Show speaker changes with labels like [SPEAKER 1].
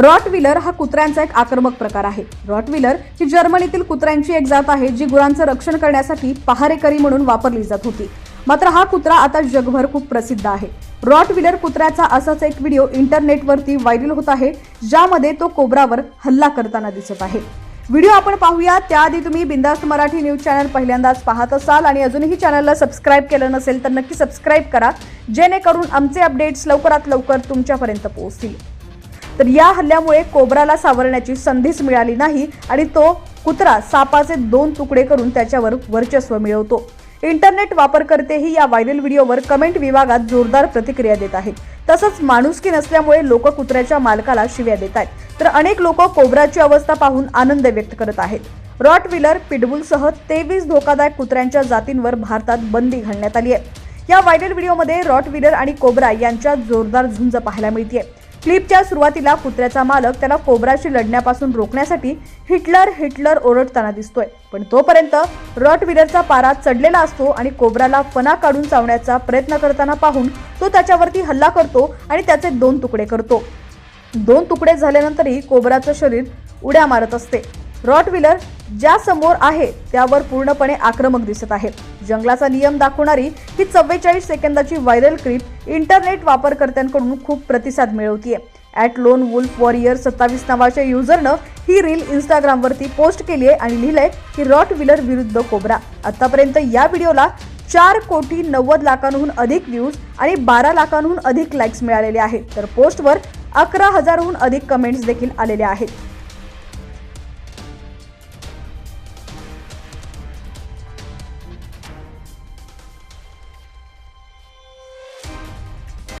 [SPEAKER 1] Rot wheeler हा कुत्र्यांचा एक आक्रमक प्रकार आहे. रॉट व्हीलर ही जर्मनीतील कुत्र्यांची एक जात आहे जी गुरांचं रक्षण करण्यासाठी पहारेकरी म्हणून वापरली जात होती. मात्र हा कुत्रा आता जगभर खूप प्रसिद्ध आहे. रॉट व्हीलर कुत्र्याचा असाच एक व्हिडिओ इंटरनेटवरती व्हायरल होत आहे ज्यामध्ये तो कोबरावर हल्ला करताना दिसत आहे. व्हिडिओ आपण पाहूया त्याआधी तुम्ही बिंदास्त मराठी न्यूज चॅनल पहिल्यांदाच पाहत असाल आणि अजूनही चॅनलला सबस्क्राईब केलं नसेल तर नक्की सबस्क्राईब करा जेणेकरून आमचे अपडेट्स लवकरात लवकर तुमच्यापर्यंत पोहोचतील. तर या हल्ल्यामुळे कोबराला सावरण्याची संधीच मिळाली नाही आणि तो कुत्रा सापाचे दोन तुकडे करून त्याच्यावर वर्चस्व मिळवतो. इंटरनेट वापरकर्तेही या व्हायरल व्हिडिओवर कमेंट विभागात जोरदार प्रतिक्रिया देत आहेत. तसंच माणुसकी नसल्यामुळे लोक कुत्र्याच्या मालकाला शिव्या देत आहेत. तर अनेक लोक कोबराची अवस्था पाहून आनंद व्यक्त करत आहेत. रॉट व्हीलर पिटबुलसह तेवीस धोकादायक कुत्र्यांच्या जातींवर भारतात बंदी घालण्यात आली आहे. या व्हायरल व्हिडिओमध्ये रॉट व्हीलर आणि कोबरा यांच्यात जोरदार झुंज पाहायला मिळते क्लिपच्या सुरुवातीला कुत्र्याचा मालक त्याला कोबराशी लढण्यापासून रोखण्यासाठी हिटलर हिटलर ओरडताना दिसतोय. पण तोपर्यंत रॉट विलरचा पारा चढलेला असतो आणि कोबराला फणा काढून चावण्याचा प्रयत्न करताना पाहून तो त्याच्यावरती हल्ला करतो आणि त्याचे दोन तुकडे करतो. दोन तुकडे झाल्यानंतरही कोबराचं शरीर उड्या मारत असते. रॉट व्हीलर ज्या समोर आहे त्यावर पूर्णपणे आक्रमक दिसत आहे. जंगलाचा नियम दाखवणारी ही चव्वेचाळीस सेकंदाची व्हायरल क्लिप इंटरनेट वापरकर्त्यांकडून खूप प्रतिसाद मिळवतीये. ॲट लोन वुल्फ वॉरियर सत्तावीस नावाच्या युजरनं ही रील इंस्टाग्रामवरती पोस्ट केली आहे आणि लिहिलंय की रॉट व्हीलर विरुद्ध कोबरा. आतापर्यंत या व्हिडिओला चार कोटी नव्वद लाखांहून अधिक व्ह्यूज आणि बारा लाखांहून अधिक लाईक्स मिळालेले आहेत. तर पोस्टवर अकरा हजारहून अधिक कमेंट्स देखील आलेल्या आहेत.